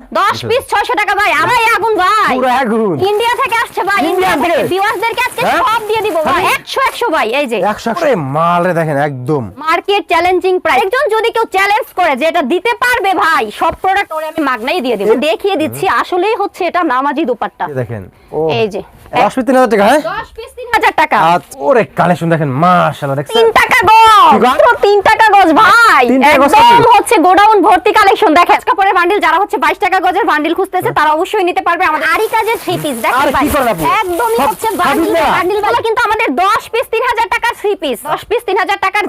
দশ পিস ছয়শো টাকা ভাই আমরাই আগুন ভাই। পুরো আগুন। ইন্ডিয়া থেকে আসছে ভাই ইন্ডিয়া থেকে? ভিউয়ার্সদেরকে আজকে হ্যাঁ? সব দিয়ে দিব ভাই? একশো একশো ভাই এই যে। একশো একশো? মাল রে দেখেন একদম। মার্কেট চ্যালেঞ্জিং প্রাইস একজন যদি কেউ চ্যালেঞ্জ করে যে এটা দিতে পারবে ভাই সব প্রোডাক্ট ওরে আমি মাগনাই দিয়ে দেব। দেখিয়ে দিচ্ছি আসলেই হচ্ছে এটা নামাজি দোপাট্টা। দেখেন এই যে। দশ পিস তিন হাজার টাকা হ্যাঁ? দশ পিস তিন হাজার টাকা। আচ্ছা, ওরে কালেকশন দেখেন মাশাআল্লাহ দেখছেন? তিন টাকা গজ কি গজ? মাত্র তিন টাকা গজ ভাই। তিন টাকা গজ একদম হচ্ছে গোডাউন ভর্তি কালেকশন। দেখেন কাপড়ের বান্ডিল যারা হচ্ছে বাইশ টাকা গজের বান্ডিল খুঁজতেছে তারা অবশ্যই নিতে পারবে আমাদের আরি কাজের থ্রি পিস দেখেন ভাই কি করেন আপনি? একদমই হচ্ছে বান্ডিল বান্ডিলগুলো কিন্তু আমাদের দশ পিস তিন হাজার টাকার পিস পিস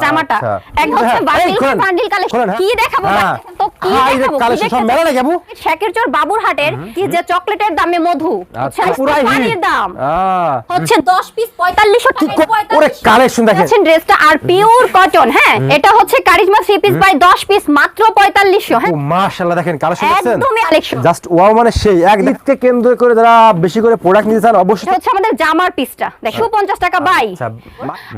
জামাটা। আচ্ছা। এক হচ্ছে হ্যাঁ, বান্ডিল বান্ডিল কালেকশন হ্যাঁ। কি দেখাবো হ্যাঁ। তো কি হ্যাঁ, দেখাবো? কালেকশন সব মেলা নাকি আপু? শেখের চোর বাবুর হাটের কি যে চকলেটের দামে মধু। আচ্ছা পুরাই দাম। হচ্ছে দশ পিস পঁয়তাল্লিশশো কি টাকা ওরে কালেকশন দেখেন। আছেন ড্রেসটা আর পিওর কটন হ্যাঁ? এটা হচ্ছে charisma three piece by 10 piece মাত্র 4500 হ্যাঁ? মাশাআল্লাহ দেখেন কালেকশন দেখছেন? একদমই কালেকশন জাস্ট ওয়াও মানে সেই এক দিককে কেন্দ্র করে যারা বেশি করে প্রোডাক্ট নিতে চান অবশ্যই হচ্ছে আমাদের জামার পিসটা দেখো 50 টাকা বাই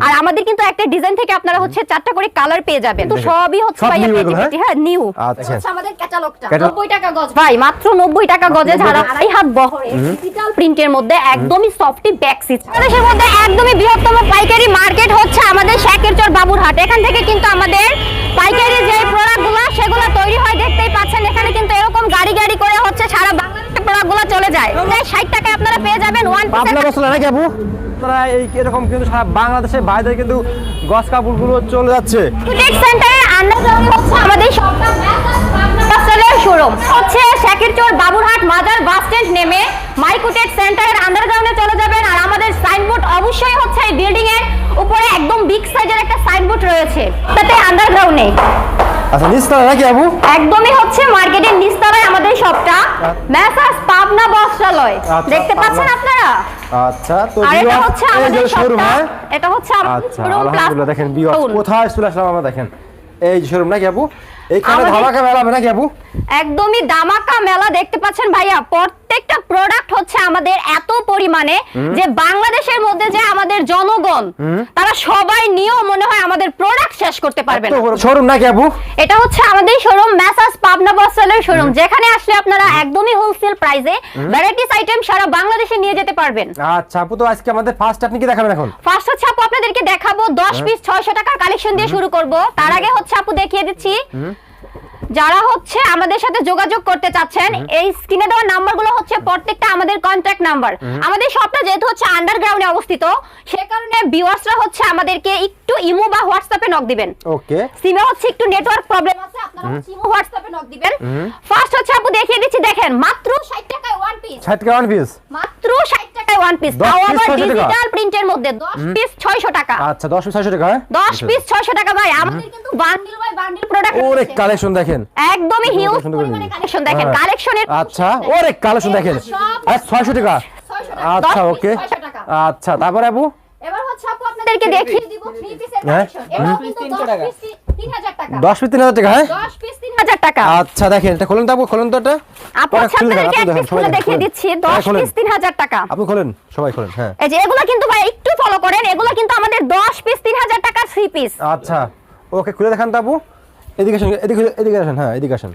আর আমাদের কিন্তু একটা ডিজাইন থেকে আপনারা হচ্ছে চারটা করে কালার পেয়ে যাবেন। তো সবই হচ্ছে ভাই হ্যাঁ? হ্যাঁ নিউ আচ্ছা। আমাদের ক্যাটালগটা 90 টাকা গজ। ভাই মাত্র 90 টাকা গজে যারা আড়াই হাত বহরে ডিজিটাল প্রিন্টের মধ্যে একদমই সফটি ব্যাক সিট বাংলাদেশের মধ্যে একদমই বৃহত্তম পাইকারি মার্কেট হচ্ছে আমাদের শাকেরচর বাবুরহাট এখান থেকে কিন্তু আমাদের পাইকারি যে প্রোডাক্টগুলো সেগুলো তৈরি হয় দেখতেই পাচ্ছেন। এখানে কিন্তু এরকম গাড়ি গাড়ি করে হচ্ছে সারা বাংলাদেশে প্রোডাক্টগুলো চলে যায়। তাই 60 টাকায় আপনারা পেয়ে যাবেন ওয়ান পাবনা মশলা নাকি আপু? তারা এই এরকম কিন্তু সারা বাংলাদেশে বাইরে কিন্তু গস কাপড়গুলো চলে যাচ্ছে। টেক সেন্টারের আন্ডারগ্রাউন্ডে হচ্ছে আমাদের সবটা শোরুম হচ্ছে শাকিরচর বাবুরহাট মাজার বাস স্ট্যান্ড নেমে মাইকুটেক সেন্টারের আন্ডারগ্রাউন্ডে চলে যাবেন। আর আমাদের সাইনবোর্ড অবশ্যই হচ্ছে এই বিল্ডিং এর উপরে একদম বিগ সাইজের একটা সাইনবোর্ড রয়েছে। তাতে আন্ডারগ্রাউন্ডে আচ্ছা নিস্তারা নাকি আপু একদমই হচ্ছে মার্কেটের নিচতলায় আমাদের শপটা মেসাস পাবনা বস্ত্রালয় দেখতে পাচ্ছেন আপনারা? আচ্ছা তো এটা হচ্ছে আমাদের হ্যাঁ? এটা হচ্ছে আমাদের আচ্ছা শোরুম আলহামদুলিল্লাহ দেখেন ভিউয়ার্স কোথায় চলে আসলাম আমরা দেখেন। এই শোরুম নাকি আপু এইখানে ধামাকা মেলা নাকি আপু একদমই দামাকা মেলা দেখতে পাচ্ছেন ভাইয়া প্রত্যেকটা প্রোডাক্ট হচ্ছে আমাদের এত পরিমাণে যে বাংলাদেশের মধ্যে যে আমাদের জনগণ তারা সবাই নিয়েও মনে হয় আমাদের প্রোডাক্ট শেষ করতে পারবে না। শোরুম নাকি আপু? এটা হচ্ছে আমাদের শোরুম মেসাস পাবনা বস্ত্রালয়ের শোরুম। যেখানে আসলে আপনারা একদমই হোলসেল প্রাইসে ভ্যারাইটিস আইটেম সারা বাংলাদেশে নিয়ে যেতে পারবেন। আচ্ছা আপু তো আজকে আমাদের ফার্স্ট আপনি কি দেখাবেন এখন? ফার্স্ট হচ্ছে আপু আপনাদেরকে দেখাবো দশ পিস ছয়শো টাকার কালেকশন দিয়ে শুরু করব। তার আগে হচ্ছে আপু দেখিয়ে দিচ্ছি। যারা হচ্ছে আমাদের সাথে যোগাযোগ করতে চাচ্ছেন এই স্ক্রিনে দেওয়া নাম্বারগুলো হচ্ছে প্রত্যেকটা আমাদের কন্ট্যাক্ট নাম্বার আমাদের সবটা যেহেতু হচ্ছে আন্ডারগ্রাউন্ডে অবস্থিত সে কারণে ভিউয়ার্সরা হচ্ছে আমাদেরকে একটু ইমো বা হোয়াটসঅ্যাপে নক দিবেন। ওকে। সিমে হচ্ছে একটু নেটওয়ার্ক প্রবলেম আছে আপনারা হচ্ছে ইমো হোয়াটসঅ্যাপে নক দিবেন। ফার্স্ট হচ্ছে আপু দেখিয়ে দিচ্ছি দেখেন মাত্র 60 টাকায় ওয়ান পিস ষাট টাকা ওয়ান পিস মাত্র 60 টাকায় ওয়ান পিস 10 তাও আবার ডিজিটাল প্রিন্টের মধ্যে 10 পিস 600 টাকা। আচ্ছা দশ পিস ছয়শো টাকা হ্যাঁ? 10 পিস 600 টাকা ভাই। আমাদের কিন্তু বান্ডিল বাই বান্ডিল প্রোডাক্ট ওরে কালেকশন দেখেন। একদমই হিউজ পরিমাণে কালেকশন দেখেন। হ্যাঁ। কালেকশনের আচ্ছা ওরে কালেকশন দেখেন। আচ্ছা ছয়শো টাকা। আচ্ছা ওকে। আচ্ছা তারপরে আপু এবার হচ্ছে আপু আপনাদেরকে দেখিয়ে দিব 3 পিসের হ্যাঁ। কালেকশন এটাও কিন্তু 10 পিস 3000 টাকা। দশ পিস তিন হাজার টাকা হ্যাঁ? 10 পিস 3000 টাকা। আচ্ছা দেখেন এটা খোলেন তো আপু খোলেন তো এটা? আপু আচ্ছা আপনাদেরকে আপনি এক পিস খুলে দেখিয়ে দিচ্ছি। হ্যাঁ, 10 খোলেন। পিস 3000 টাকা। আপনি খোলেন সবাই খোলেন হ্যাঁ। এই যে এগুলো কিন্তু ভাই একটু ফলো করেন। এগুলো কিন্তু আমাদের 10 পিস 3000 টাকা 3 পিস আচ্ছা ওকে খুলে দেখান তো আপু। এদিকে আসেন এদিকে এদিকে আসেন হ্যাঁ এদিকে আসেন।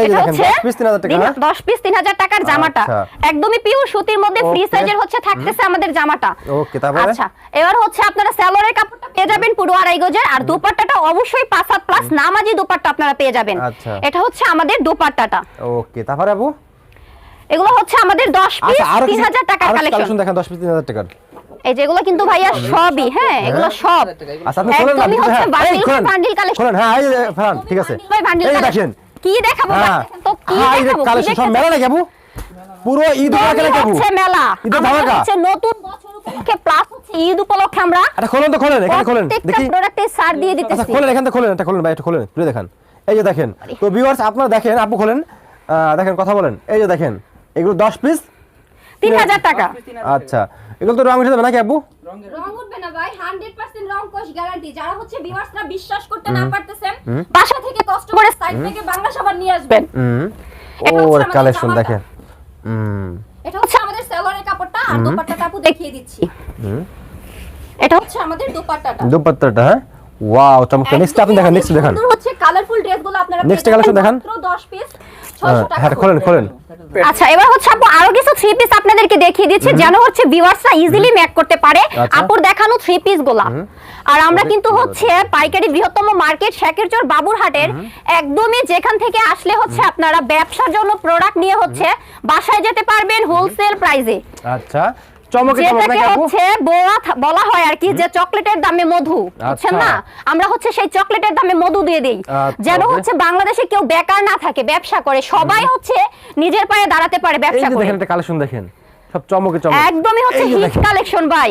এই যে দেখেন হচ্ছে দশ পিস তিন হাজার টাকা 10 পিস 3000 টাকার জামাটা। আচ্ছা। একদমই পিওর সুতির মধ্যে ফ্রি সাইজের হচ্ছে থাকতেছে আমাদের জামাটা। ওকে তারপরে? আচ্ছা এবার হচ্ছে আপনারা সালোয়ারের কাপড়টা পেয়ে যাবেন পুরো আড়াই গজের আর দোপাট্টাটা অবশ্যই পাঁচ হাত প্লাস নামাজি দোপাট্টা আপনারা পেয়ে যাবেন। আচ্ছা। এটা হচ্ছে আমাদের দোপাট্টাটা। ওকে তারপরে আপু এগুলো হচ্ছে আমাদের 10 পিস আচ্ছা 3000 টাকার কালেকশন দেখেন পিস টাকার। এই যেগুলো কিন্তু ভাইয়া সবই হ্যাঁ এগুলো সব। আচ্ছা না একদমই হ্যাঁ হচ্ছে বান্ডিল বান্ডিল কালেকশন। হ্যাঁ এই ফেরান ঠিক আছে। Bundle collection. দেখেন। কি দেখাবো হ্যাঁ। তো কি হ্যাঁ দেখাবো? কালেকশন সব মেলা নাকি আপু পুরো ঈদ উপলক্ষে নাকি আপু হচ্ছে মেলা। আমাদের ধামাকা? হচ্ছে নতুন বছর উপলক্ষে প্লাস হচ্ছে ঈদ উপলক্ষে আমরা এটা খোলেন তো খোলেন এখানে খোলেন। দেখি। প্রোডাক্টে ছাড় দিয়ে আচ্ছা দিতেছি। খোলেন এখান থেকে খোলেন এটা খোলেন ভাই এটা খোলেন খুলে দেখান। এই যে দেখেন তো ভিউয়ার্স আপনারা দেখেন আপু খোলেন। আহ, দেখেন কথা বলেন। এই যে দেখেন এগুলো দশ পিস তিন হাজার টাকা। আচ্ছা এগুলো তো রং উঠে যাবে নাকি আপু রং উঠবে না ভাই 100% রং কোশ গ্যারান্টি। যারা হচ্ছে ভিউয়ার্সরা বিশ্বাস করতে না পারতেছেন বাসা থেকে কষ্ট করে সাইট থেকে বাংলা সাবান নিয়ে আসবেন। হুম। এটা হচ্ছে আমাদের কালেকশন দেখেন। এটা হচ্ছে আমাদের সালোয়ারের কাপড়টা আর দোপাট্টাটা আপু দেখিয়ে দিচ্ছি। এটা হচ্ছে আমাদের দোপাট্টাটা। দুপাত্তাটা হ্যাঁ? ওয়াও চমৎকার। নেক্সট আপনি দেখেন নেক্সট দেখেন। হচ্ছে কালারফুল ড্রেসগুলো আপনারা collection যাবেন দেখান। মাত্র 10 পিস হ্যাঁ খোলেন খোলেন। আচ্ছা এবার হচ্ছে আপু আরও কিছু থ্রি পিস আপনাদেরকে দেখিয়ে দিচ্ছি যেন হচ্ছে ভিউয়ার্সরা ইজিলি ম্যাক করতে পারে। আচ্ছা। আপুর দেখানো থ্রি পিসগুলা আর আমরা কিন্তু হচ্ছে পাইকারি বৃহত্তম মার্কেট শেকেরচর বাবুরহাটের একদমই যেখান থেকে আসলে হচ্ছে আপনারা ব্যবসার জন্য প্রোডাক্ট নিয়ে হচ্ছে বাসায় যেতে পারবেন হোলসেল প্রাইসে আচ্ছা। বলা হয় আর কি যে চকলেটের দামে মধু বুঝছেন আচ্ছা। না? আমরা হচ্ছে সেই চকলেটের দামে মধু দিয়ে দিই। আচ্ছা, যেন হচ্ছে বাংলাদেশে কেউ বেকার না থাকে ব্যবসা করে। সবাই হচ্ছে নিজের পায়ে দাঁড়াতে পারে ব্যবসা করে। দেখেন কালেকশন দেখেন। সব চমকে চমক। একদমই হচ্ছে হিট কালেকশন ভাই।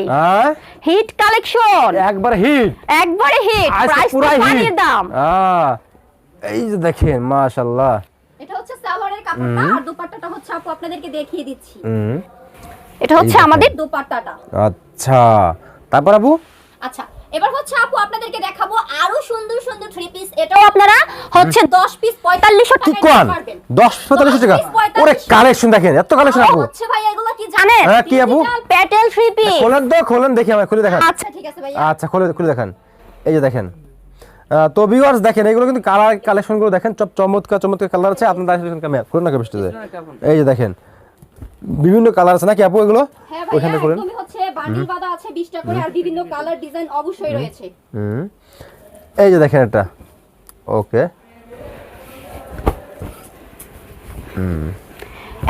Hit collection. একবার হিট একবারে হিট প্রাইস হিট দাম। এই যে দেখেন মাশাআল্লাহ। এটা হচ্ছে সালোয়ারের কাপড়টা। আর দোপাট্টাটা হচ্ছে আপু আপনাদেরকে দেখিয়ে দিচ্ছি। এটা হচ্ছে আমাদের দোপাট্টাটা আচ্ছা। তারপর আপু আচ্ছা এবার হচ্ছে আপু আপনাদেরকে দেখাবো আরও সুন্দর সুন্দর থ্রি পিস এটাও আপনারা হচ্ছে 10 পিস 4500 কি টাকায় কোন নিতে পারবেন। দশ পঁয়তাল্লিশ টাকা? ওরে কালেকশন দেখেন এত কালেকশন আপু হচ্ছে ভাই এগুলো কি জানেন? হ্যাঁ, কি আপু? প্যাটেল থ্রি পিস খোলেন তো খোলেন দেখি আমার খুলে দেখান। আচ্ছা ঠিক আছে ভাইয়া। আচ্ছা খুলে খুলে দেখান। এই যে দেখেন। আহ, তো ভিউয়ার্স দেখেন এগুলো কিন্তু কালার কালেকশনগুলো দেখেন সব চমৎকার চমৎকার কালার আছে। আপনার দেখেন ক্যামেরা খুলুন না বৃষ্টিতে এই যে দেখেন। বিভিন্ন কালার আছে নাকি আপু এগুলো? হ্যাঁ ভাইয়া খুলেন একদমই হচ্ছে বান্ডিল বাঁধা আছে 20 টা করে আর বিভিন্ন কালার ডিজাইন অবশ্যই রয়েছে। হুম। এই যে দেখেন এটা। ওকে। হুম।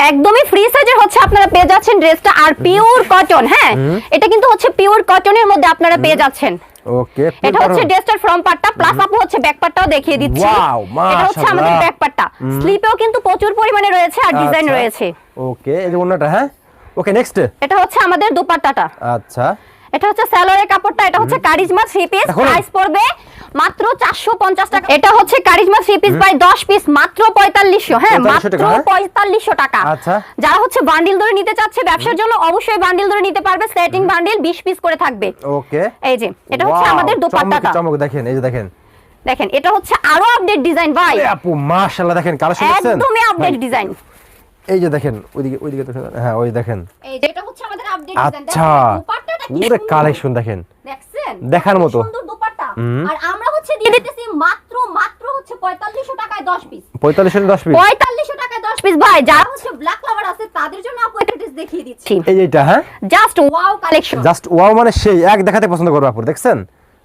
একদমই ফ্রি সাইজের হচ্ছে আপনারা পেয়ে যাচ্ছেন ড্রেসটা আর পিওর কটন হ্যাঁ? এটা কিন্তু হচ্ছে পিওর কটনের মধ্যে আপনারা পেয়ে যাচ্ছেন। ওকে এটা হচ্ছে ডেস্টার ফ্রন্ট পার্টটা প্লাস আপ হচ্ছে ব্যাক পার্টটাও দেখিয়ে দিচ্ছি। Wow, এটা হচ্ছে আমাদের ব্যাক পার্টটা স্লিপেও কিন্তু প্রচুর পরিমাণে রয়েছে আর ডিজাইন রয়েছে। ওকে এই যে ওনাটা হ্যাঁ? ওকে নেক্সট এটা হচ্ছে আমাদের দোপাট্টাটা। আচ্ছা। এটা হচ্ছে স্যালোয়ারের কাপড়টা এটা হচ্ছে কারিজমা থ্রি পিস প্রাইস পড়বে মাত্র 450 টাকা। এটা হচ্ছে charisma three piece by 10 piece মাত্র 4500 হ্যাঁ মাত্র টাকা, হ্যাঁ? 4500 টাকা। আচ্ছা। যারা হচ্ছে বান্ডিল ধরে নিতে চাচ্ছে ব্যবসার জন্য অবশ্যই বান্ডিল ধরে নিতে পারবে সেটিং বান্ডিল 20 পিস করে থাকবে। ওকে। এই যে এটা হচ্ছে আমাদের দোপাট্টাটা চমক দেখেন এই যে দেখেন। দেখেন এটা হচ্ছে আরও আপডেট ডিজাইন ভাই। আপু মাশাআল্লাহ দেখেন কালেকশন একদমই আপডেট ডিজাইন এই যে দেখেন ওইদিকে ওইদিকে তো হ্যাঁ ওই দেখেন। এই যে এটা হচ্ছে আমাদের আপডেট আচ্ছা। পুরো কালেকশন দেখেন। দেখছেন? দেখার মতো। সুন্দর দোপাট্টা। আর আমরা হচ্ছে দিয়ে দিতেছি মাত্র মাত্র হচ্ছে 4500 টাকায় 10 পিস পঁয়তাল্লিশ দশ পিস 4500 টাকায় 10 পিস ভাই যারা হচ্ছে ব্ল্যাক লাভার আছে তাদের জন্য আপু একটা ড্রেস দেখিয়ে দিচ্ছি। এই যে এটা হ্যাঁ? Just wow collection just wow মানে সেই এক দেখাতে পছন্দ করবে আপু দেখছেন?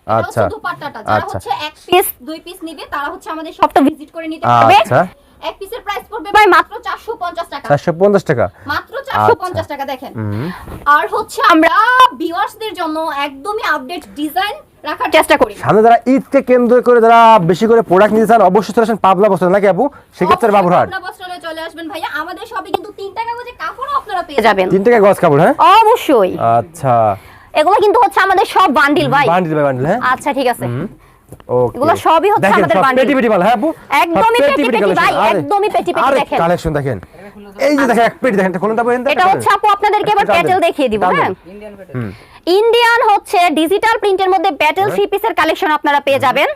আচ্ছা। দুপাট্টাটা। যারা আচ্ছা। হচ্ছে এক পিস দুই পিস নিবে তারা হচ্ছে আমাদের শপটা ভিজিট করে নিতে পারবে। আচ্ছা। এক পিসের প্রাইস পড়বে ভাই মাত্র 450 টাকা। চারশো পঞ্চাশ টাকা? মাত্র আচ্ছা। 450 টাকা দেখেন। আর হচ্ছে আমরা ভিউয়ার্সদের জন্য একদমই আপডেট ডিজাইন রাখার চেষ্টা করি। সামনে যারা ঈদকে কেন্দ্র করে যারা বেশি করে প্রোডাক্ট নিতে চান অবশ্যই চলে আসেন পাবলা বস্ত্র নাকি আপু সেক্ষেত্রে বাবুরহাট বস্ত্রালয়ে চলে আসবেন ভাইয়া। আমাদের শপে কিন্তু 3 টাকা করে কাপড়ও আপনারা পেয়ে যাবেন। তিন টাকা গজ কাপড় হ্যাঁ? অবশ্যই। আচ্ছা। এগুলো কিন্তু হচ্ছে আমাদের সব বান্ডিল ভাই। বান্ডিল বাই বান্ডিল হ্যাঁ? আচ্ছা ঠিক আছে। এগুলো সবই হচ্ছে আমাদের সব পেটি পেটি মাল হ্যাঁ আপু? একদমই পেটি পেটি ভাই, একদমই পেটি পেটি দেখেন। কালেকশন দেখেন। এই যে দেখেন এক পেটি দেখেন খুলুন তারপর এটা হচ্ছে আপু আপনাদেরকে এবার প্যাটেল দেখিয়ে দিব হ্যাঁ। ইন্ডিয়ান হচ্ছে ডিজিটাল প্রিন্টের মধ্যে প্যাটেল থ্রি পিসের কালেকশন আপনারা পেয়ে যাবেন।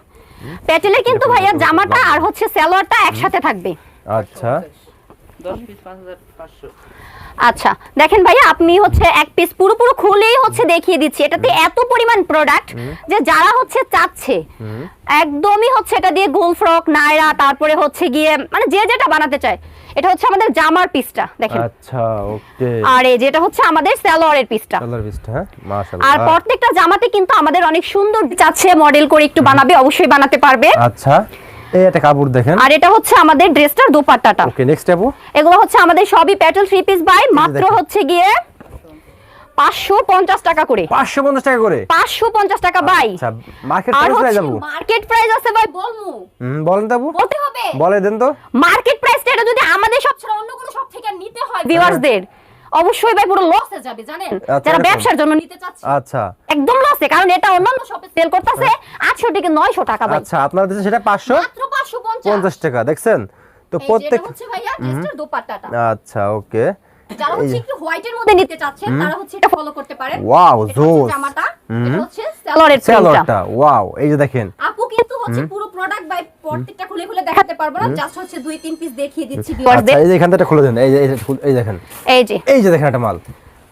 প্যাটেলের কিন্তু ভাইয়া জামাটা আর হচ্ছে সালোয়ারটা একসাথে থাকবে। আচ্ছা। দশ পিস পাঁচ হাজার পাঁচশো। আচ্ছা দেখেন ভাইয়া আপনি হচ্ছে এক পিস পুরো পুরো খুলেই হচ্ছে দেখিয়ে দিচ্ছি। এটাতে এত পরিমাণ প্রোডাক্ট যে যারা হচ্ছে চাচ্ছে একদমই হচ্ছে এটা দিয়ে গোল ফ্রক নায়রা তারপরে হচ্ছে গিয়ে মানে যে যেটা বানাতে চায় এটা হচ্ছে আমাদের জামার পিসটা দেখেন। আচ্ছা ওকে। আর এই যেটা হচ্ছে আমাদের সালোয়ারের পিসটা কালার পিসটা হ্যাঁ? আর প্রত্যেকটা জামাতে কিন্তু আমাদের অনেক সুন্দর চাচ্ছে মডেল করে একটু বানাবে অবশ্যই বানাতে পারবে। আচ্ছা। এই একটা কাপড় দেখেন। আর এটা হচ্ছে আমাদের ড্রেসটার দোপাট্টাটা। ওকে নেক্সট আপু? এগুলো হচ্ছে আমাদের সবই প্যাটেল থ্রি পিস বাই মাত্র হচ্ছে গিয়ে পাঁচশো পঞ্চাশ টাকা করে। পাঁচশো পঞ্চাশ টাকা করে? পাঁচশো পঞ্চাশ টাকা বাই আচ্ছা মার্কেট প্রাইস যাব মার্কেট প্রাইস আছে ভাই বলমু। হুম বলেন তো বলতে হবে। বলে দেন তো। মার্কেট প্রাইসটা এটা যদি আমাদের সব ছাড়া অন্য কোনো সব থেকে নিতে হয় ভিউয়ার্সদের অবশ্যই ভাই পুরো লসে যাবে জানেন? আচ্ছা, যারা ব্যবসার জন্য নিতে চাচ্ছে। আচ্ছা। একদম লসে কারণ এটা অন্যান্য শপে সেল করতেছে আটশো থেকে নয়শো টাকা ভাই। আচ্ছা আপনারা দেশে সেটা পাঁচশো? মাত্র পাঁচশো পঞ্চাশ। পঞ্চাশ টাকা দেখছেন? তো প্রত্যেক হচ্ছে ভাইয়া ড্রেসটার দোপাট্টাটা। আচ্ছা ওকে। যারা হচ্ছে একটু হোয়াইটের মধ্যে নিতে চাচ্ছেন তারা হচ্ছে এটা ফলো করতে পারেন। Wow, জোস। জামাটা এটা হচ্ছে সালোয়ারের প্রিন্টটা ওয়াও এই যে দেখেন। আপু কিন্তু হচ্ছে পুরো প্রোডাক্ট বাই প্রত্যেকটা খুলে খুলে দেখাতে পারব না জাস্ট হচ্ছে দুই তিন পিস দেখিয়ে দিচ্ছি আচ্ছা ভিউয়ারদের এই যে এখান খুলে দেন এই যে এই দেখেন। এই যে। এই যে দেখেন একটা মাল।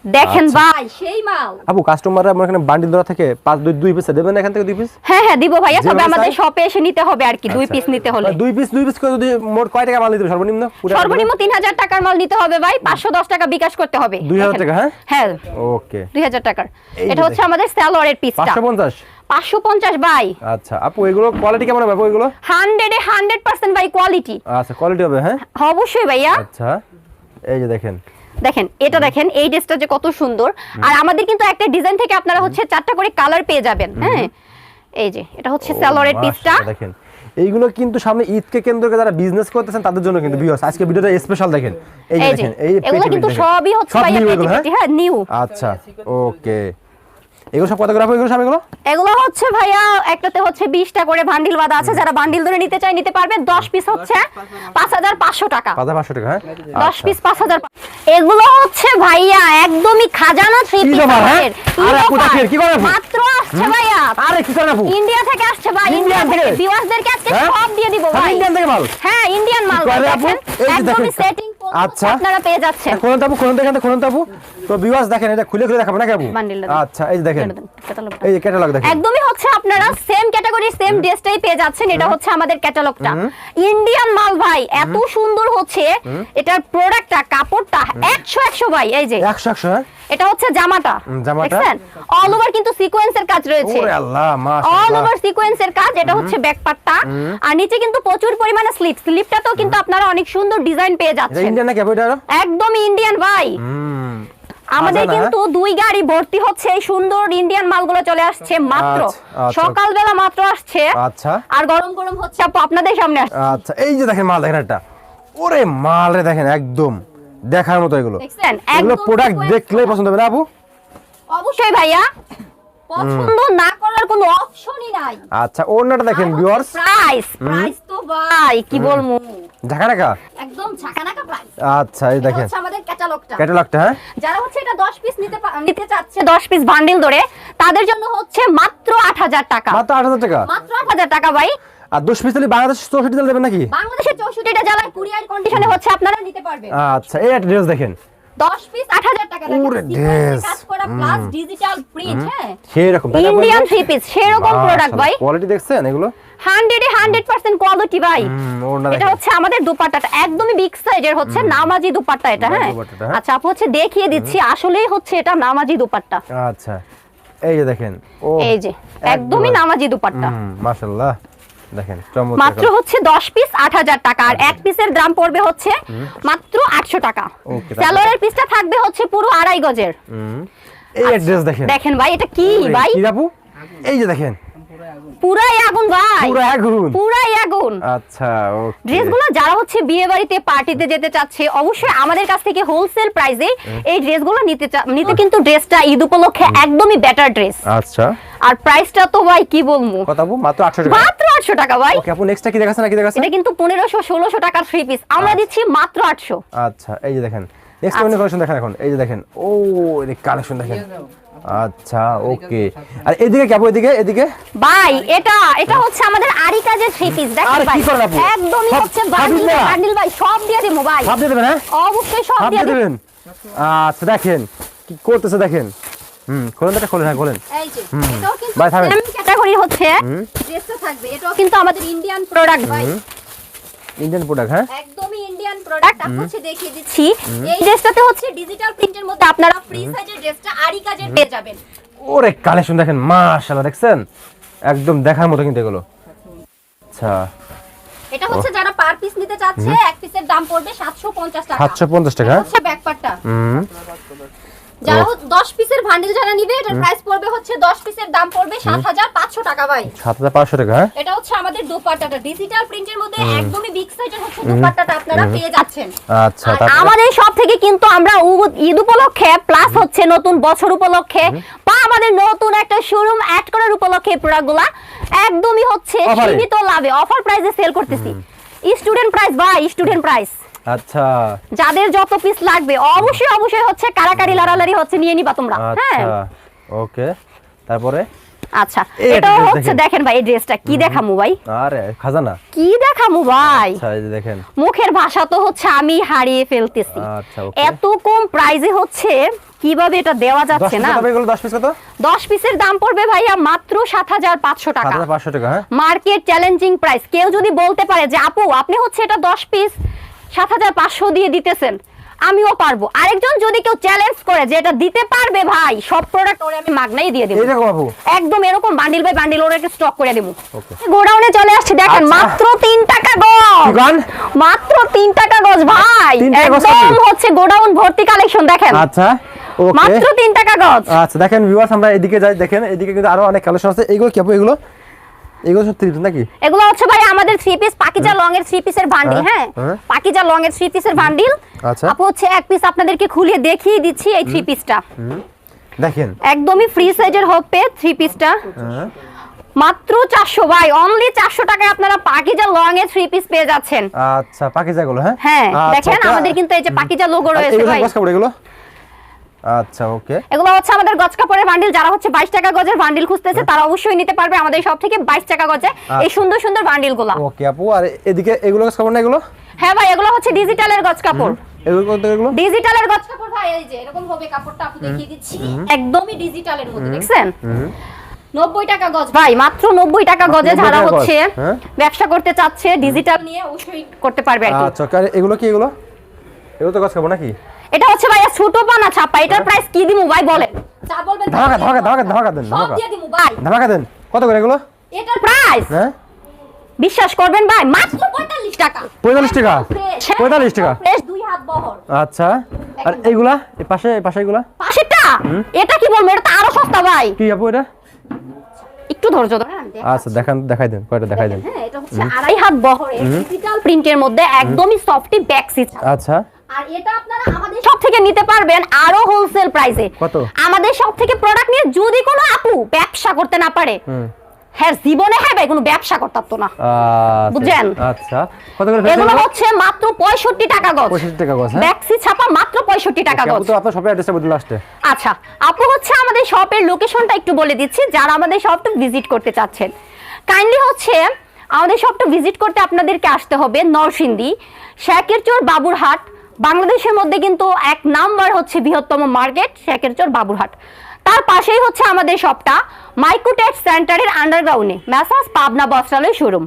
দেখেন আচ্ছা। ভাই সেই মাল। আপু কাস্টমাররা আমার এখানে বান্ডিল ধরা থেকে পাঁচ দুই দুই পিস দেবেন এখান থেকে দুই পিস হ্যাঁ হ্যাঁ দিব ভাইয়া তবে আমাদের শপে এসে নিতে হবে আর কি দুই পিস নিতে হলে। দুই পিস দুই পিস করে যদি মোট কয় টাকা মাল হবে? সর্বনিম্ন? সর্বনিম্ন তিন হাজার টাকার মাল নিতে হবে ভাই পাঁচশো দশ টাকা বিকাশ করতে হবে। 2000 টাকা, হ্যাঁ? হ্যাঁ। ওকে। দুই হাজার টাকার। এটা হচ্ছে আমাদের স্যালোয়ারের পিসটা পাঁচশো পঞ্চাশ? পাঁচশো পঞ্চাশ বাই আচ্ছা আপু এগুলো কোয়ালিটি কেমন হবে এগুলো? হান্ড্রেডে হান্ড্রেড পার্সেন্ট বাই কোয়ালিটি আচ্ছা কোয়ালিটি হবে হ্যাঁ অবশ্যই ভাইয়া। আচ্ছা এই যে দেখেন। দেখেন এটা দেখেন এই ড্রেসটা যে কত সুন্দর। আর আমাদের কিন্তু একটা ডিজাইন থেকে আপনারা হচ্ছে চারটা করে কালার পেয়ে যাবেন হ্যাঁ? এই যে এটা হচ্ছে সেলরের পিসটা। দেখেন। এইগুলো কিন্তু সামনে ঈদকে কেন্দ্র করে যারা বিজনেস করতেছেন তাদের জন্য কিন্তু ভিউয়ার্স আজকে ভিডিওটা স্পেশাল দেখেন। এই যে দেখেন এই এগুলো কিন্তু সবই হচ্ছে ভাই হ্যাঁ? পেটি, হ্যাঁ? নিউ আচ্ছা ওকে। এগুলো সব কত করে এগুলো সব এগুলো? এগুলো হচ্ছে ভাইয়া একটাতে হচ্ছে বিশটা করে বান্ডিল বাঁধা আছে। যারা বান্ডিল ধরে নিতে চায় নিতে পারবে। দশ পিস হচ্ছে পাঁচ হাজার পাঁচশো টাকা। পাঁচ পাঁচশো টাকা হ্যাঁ? দশ আচ্ছা। পিস পাঁচ হাজার এগুলো হচ্ছে ভাইয়া একদমই খাজানা থ্রি কি পিস হ্যাঁ? আরে আপু কি করেন আপু? মাত্র আসছে ভাইয়া। আরে কি করেন আপু? ইন্ডিয়া থেকে আসছে ভাই ইন্ডিয়া থেকে? থেকে? ভিউয়ার্সদেরকে আজকে হ্যাঁ? সব দিয়ে দিব ভাই। ইন্ডিয়ান থেকে মাল? হ্যাঁ ইন্ডিয়ান মাল কি করে একদমই। সেটিং আচ্ছা। আপনারা পেয়ে যাচ্ছেন। কোন তাপু কোন দেখেন কোন তো ভিউয়ার্স দেখেন এটা খুলে খুলে দেখাবো না। আচ্ছা এই দেখেন। এই যে ক্যাটালগ দেখেন। একদমই হচ্ছে আপনারা সেম ক্যাটাগরি সেম ড্রেসটাই পেয়ে যাচ্ছেন। এটা হচ্ছে আমাদের ক্যাটালগটা ইন্ডিয়ান মাল ভাই এত সুন্দর হচ্ছে। এটার প্রোডাক্টটা কাপড়টা একশো একশো ভাই এই যে। একশো একশো হ্যাঁ? এটা হচ্ছে জামাটা। দেখছেন? অল ওভার কিন্তু সিকোয়েন্সের কাজ রয়েছে। ওরে আল্লাহ অল ওভার সিকোয়েন্সের কাজ এটা হচ্ছে ব্যাক পার্টটা আর নিচে কিন্তু প্রচুর পরিমাণে স্লিপ স্লিপটাতেও কিন্তু আপনারা অনেক সুন্দর ডিজাইন পেয়ে যাচ্ছেন। ইন্ডিয়ান নাকি আপু এটা? আরও? ইন্ডিয়ান ভাই। আমাদের কিন্তু দুই গাড়ি ভর্তি হচ্ছে এই সুন্দর ইন্ডিয়ান মালগুলো চলে আসছে মাত্র। আচ্ছা, আচ্ছা। সকালবেলা মাত্র আসছে। আচ্ছা। আর গরম গরম হচ্ছে আপু আপনাদের সামনে আসছে। আচ্ছা এই যে দেখেন মাল দেখেন একটা। ওরে মাল রে দেখেন একদম। দেখার মতো এগুলো। এগুলো একদম প্রোডাক্ট দেখলেই পছন্দ হবে না আপু? অবশ্যই ভাইয়া। পছন্দ না করার কোনো অপশনই নাই। আচ্ছা ওড়নাটা দেখেন ভিউয়ার্স প্রাইস প্রাইস তো ভাই কি বলব? ঢাকা ঢাকা একদম প্রাইস আচ্ছা এই দেখেন। আমাদের ক্যাটালগটা। ক্যাটালগটা হ্যাঁ? যারা হচ্ছে এটা 10 পিস নিতে নিতে চাচ্ছে 10 পিস বান্ডিল ধরে তাদের জন্য হচ্ছে মাত্র 8000 টাকা। মাত্র আট হাজার টাকা? মাত্র 8000 টাকা ভাই। আর দশ পিস তাহলে বাংলাদেশ চৌষট্টি তাহলে দেবেন নাকি? বাংলাদেশের 64টা জেলায় কুরিয়ার কন্ডিশনে হচ্ছে আপনারা নিতে পারবেন। আচ্ছা এই একটা ড্রেস দেখেন। 10 পিস 8000 টাকা ওরে ড্রেস। কাজ করা প্লাস ডিজিটাল প্রিন্ট হ্যাঁ। সেই রকম ইন্ডিয়ান থ্রি পিস সেরকম প্রোডাক্ট ভাই। কোয়ালিটি দেখছেন এগুলো? 100 এ 100% কোয়ালিটি ভাই। এটা হচ্ছে আমাদের দুপাট্টাটা একদমই বিগ সাইজের হচ্ছে নামাজি দুপাট্টা এটা হ্যাঁ? হ্যাঁ। আচ্ছা আপু হচ্ছে দেখিয়ে দিচ্ছি আসলেই হচ্ছে এটা নামাজি দুপাট্টা। আচ্ছা এই যে দেখেন ও এই যে একদমই নামাজি দুপাট্টা। মাশাআল্লাহ দেখেন মাত্র হচ্ছে 10 পিস 8000 টাকা আর এক পিসের দাম পড়বে হচ্ছে মাত্র 800 টাকা। Okay, স্যালোয়ারের পিসটা থাকবে হচ্ছে পুরো আড়াই গজের। এই ড্রেস দেখেন। দেখেন ভাই এটা কি ভাই? এই যে দেখেন পুরাই আগুন। ভাই। পুরো আগুন? পুরাই আগুন। আচ্ছা ওকে ড্রেসগুলো যারা হচ্ছে বিয়ে বাড়িতে পার্টিতে যেতে চাচ্ছে অবশ্যই আমাদের কাছ থেকে হোলসেল প্রাইসে এই ড্রেসগুলো নিতে নিতে কিন্তু ড্রেসটা ঈদ উপলক্ষে একদমই বেটার ড্রেস আচ্ছা। আর প্রাইসটা তো ভাই কি বলব? কত মাত্র 800 টাকা। মাত্র আটশো টাকা ভাই। ওকে আপু নেক্সটটা কি দেখাচ্ছেন নাকি দেখাচ্ছেন এটা কিন্তু পনেরোশো ষোলোশো টাকার থ্রি পিস আমরা দিচ্ছি মাত্র আটশো। আচ্ছা এই যে দেখেন। নেক্সট কালেকশন দেখেন এখন। এই যে দেখেন। ও এই কালেকশন দেখেন। আচ্ছা ওকে। আর এদিকে কি আপু এদিকে এদিকে? ভাই এটা এটা হচ্ছে আমাদের আরি কাজের থ্রি পিস দেখেন ভাই? একদমই হচ্ছে বান্ডিল বান্ডিল ভাই সব দিয়ে দিব ভাই। ভাব দিয়ে দেবেন হ্যাঁ? অবশ্যই সব দিয়ে দেবেন। আচ্ছা দেখেন কি করতেছে দেখেন। হুম খোলেন এটা খোলেন হ্যাঁ খোলেন। এই যে এটাও কিন্তু ভাই, থামেন। ক্যাটাগরি হচ্ছে। ড্রেসটা থাকবে এটাও কিন্তু আমাদের ইন্ডিয়ান প্রোডাক্ট ভাই। ইন্ডিয়ান প্রোডাক্ট হ্যাঁ? একদমই ইন্ডিয়ান প্রোডাক্ট আমি হচ্ছে দেখিয়ে দিচ্ছি। এই ড্রেসটাতে হচ্ছে ডিজিটাল প্রিন্টের মধ্যে আপনারা ফ্রি সাইজের ড্রেসটা আরি কাজের পেয়ে যাবেন। ওরে কালেকশন দেখেন মাশাআল্লাহ দেখছেন? একদম দেখার মতো কিন্তু এগুলো। আচ্ছা। এটা হচ্ছে যারা পার পিস নিতে চাচ্ছে এক পিসের দাম পড়বে 750 টাকা। 750 টাকা? হচ্ছে ব্যাক পার্টটা হুম। যারা 10 পিসের ভান্ডেল যারা নিবে এটার প্রাইস পড়বে হচ্ছে 10 পিসের দাম পড়বে 7500 টাকা ভাই। 7500 টাকা হ্যাঁ? এটা হচ্ছে আমাদের দোপাট্টাটা। ডিজিটাল প্রিন্টের মধ্যে একদমই বিগ সাইজের হচ্ছে দোপাট্টাটা আপনারা পেয়ে যাচ্ছেন। আচ্ছা আমাদের সব থেকে কিন্তু আমরা ঈদ উপলক্ষে প্লাস হচ্ছে নতুন বছর উপলক্ষে বা আমাদের নতুন একটা শোরুম অ্যাড করার উপলক্ষে প্রোডাক্টগুলা একদমই হচ্ছে সীমিত লাভে। অফার প্রাইসে সেল করতেছি। স্টুডেন্ট প্রাইস বা স্টুডেন্ট প্রাইস আচ্ছা। যাদের যত পিস লাগবে অবশ্যই অবশ্যই হচ্ছে কারাকারি লারালারি হচ্ছে নিয়ে নিবা তোমরা। হ্যাঁ। আচ্ছা ওকে। তারপরে? আচ্ছা এটা হচ্ছে দেখেন। ভাই এই ড্রেসটা কি দেখামু ভাই? আরে খাজানা। কি দেখামু ভাই? আচ্ছা এই দেখেন। মুখের ভাষা তো হচ্ছে আমি হারিয়ে ফেলতেছি। আচ্ছা. এত কম প্রাইজে হচ্ছে কীভাবে এটা দেওয়া যাচ্ছে না? কত এগুলো দশ পিস কত? দশ পিসের দাম পড়বে ভাইয়া মাত্র সাত হাজার পাঁচশো টাকা। হাজার পাঁচশো টাকা হ্যাঁ। মার্কেট চ্যালেঞ্জিং প্রাইস কেউ যদি বলতে পারে যে আপু আপনি হচ্ছে এটা দশ পিস সাত হাজার পাঁচশো দিয়ে দিতেছেন। আমিও পারব। আরেকজন যদি কেউ চ্যালেঞ্জ করে যে এটা দিতে পারবে ভাই সব প্রোডাক্ট ওরে আমি মাগনাই দিয়ে দেবো। এইরকম আপু? একদম এরকম বান্ডিল বাই বান্ডিল ওরা স্টক করে দেবো. গোডাউনে চলে আসছে দেখেন আচ্ছা। মাত্র তিন টাকা গজ। মাত্র তিন টাকা গজ ভাই। একদম হচ্ছে গোডাউন ভর্তি কালেকশন দেখেন। আচ্ছা ওকে মাত্র তিন টাকা গজ। আচ্ছা দেখেন ভিউয়ার্স আমরা এদিকে যাই দেখেন এদিকে কিন্তু আরও অনেক কালেকশন আছে। এগুলো কি আপু এগুলো? এগুলো সব থ্রি নাকি? এগুলো হচ্ছে ভাই আমাদের থ্রি পিস পাকিজা লং এর থ্রি পিসের বান্ডিল হ্যাঁ। পাকিজা লং এর থ্রি পিসের বান্ডিল আচ্ছা। আপু হচ্ছে এক পিস আপনাদেরকে খুলে দেখিয়ে দিচ্ছি এই থ্রি পিসটা দেখেন। একদমই ফ্রি সাইজের হবে থ্রি পিসটা হ্যাঁ। মাত্র চারশো ভাই অনলি চারশো টাকায় আপনারা পাকিজা লং এর থ্রি পিস পেয়ে যাচ্ছেন। আচ্ছা পাকিজা গুলো হ্যাঁ? হ্যাঁ আচ্ছা, দেখেন। আমাদের কিন্তু এই যে পাকিজা লোগো রয়েছে ভাই। এগুলো? আচ্ছা ওকে। এগুলো হচ্ছে আমাদের গজ কাপড়ের বান্ডিল যারা হচ্ছে বাইশ টাকা গজের বান্ডিল খুঁজতেছে তারা অবশ্যই নিতে পারবে আমাদের সব থেকে বাইশ টাকা গজে এই সুন্দর সুন্দর বান্ডিলগুলা। ওকে আপু আর এদিকে এগুলো গস কাপড় না এগুলো? হ্যাঁ ভাই এগুলো হচ্ছে ডিজিটালের গজ কাপড়। এগুলো কত এগুলো? ডিজিটালের গজ কাপড় ভাই এই যে এরকম হবে কাপড়টা আপনি দেখিয়ে দিচ্ছি। একদমই ডিজিটালের মধ্যে দেখছেন? নব্বই টাকা গজ ভাই। মাত্র নব্বই টাকা গজে যারা হচ্ছে হ্যাঁ? ব্যবসা করতে চাচ্ছে ডিজিটাল নিয়ে অবশ্যই করতে পারবে আর কি। আচ্ছা আর এগুলো কি এগুলো? এগুলো তো গস কাপড় নাকি? এটা হচ্ছে ভাইয়া ছোট পানা ছাপা এটার প্রাইস কি দিমু ভাই বলেন? যা বলবেন ধামাকা ধামাকা ধামাকা ধামাকা দেন সব দিয়ে দিমু ভাই। ধামাকা দেন। কত করে এগুলো? এটার প্রাইস হ্যাঁ? বিশ্বাস করবেন ভাই মাত্র 45 টাকা। 45 টাকা? 45 টাকা? ফ্রেশ দুই হাত বহর। আচ্ছা। আর এগুলা এই পাশে এই পাশে এগুলা পাশেরটা? এটা কি বলব? এটা তো আরও সস্তা ভাই। কি আপু এটা? একটু ধৈর্য ধরেন আচ্ছা দেখান দেখাই দেন কয়টা দেখাই দেন। হ্যাঁ এটা হচ্ছে আড়াই হাত বহরের ডিজিটাল প্রিন্টের মধ্যে একদমই সফটি ব্যাক সিট আচ্ছা। আর এটা আপনারা আমাদের সব থেকে নিতে পারবেন আরও হোলসেল প্রাইসে কত? আমাদের সব থেকে প্রোডাক্ট নিয়ে যদি কোনো আপু ব্যবসা করতে না পারে হ্যাঁ জীবনে হ্যাঁ ভাই কোনো ব্যবসা করতে পারতো না। আচ্ছা, বুঝছেন? আচ্ছা। কত করে এগুলো? হচ্ছে মাত্র পঁয়ষট্টি টাকা গজ। 65 টাকা গজ হ্যাঁ? ব্যাক্সি ছাপা মাত্র পঁয়ষট্টি টাকা আপু গজ। তো আপনার শপের অ্যাড্রেসটা বলুন লাস্টে আচ্ছা আপু হচ্ছে আমাদের শপের লোকেশনটা একটু বলে দিচ্ছি যারা আমাদের শপটা ভিজিট করতে চাচ্ছেন। কাইন্ডলি হচ্ছে আমাদের শপটা ভিজিট করতে আপনাদেরকে আসতে হবে নরসিংদী শেকেরচর বাবুরহাট। বাংলাদেশের মধ্যে কিন্তু এক নাম্বার হচ্ছে বৃহত্তম মার্কেট শেখেরচর বাবুরহাট। তার পাশেই হচ্ছে আমাদের শপটা মাইকোটেক সেন্টারের আন্ডারগ্রাউন্ডে। ম্যাসাজ পাবনা বস্ত্রালয় শোরুম।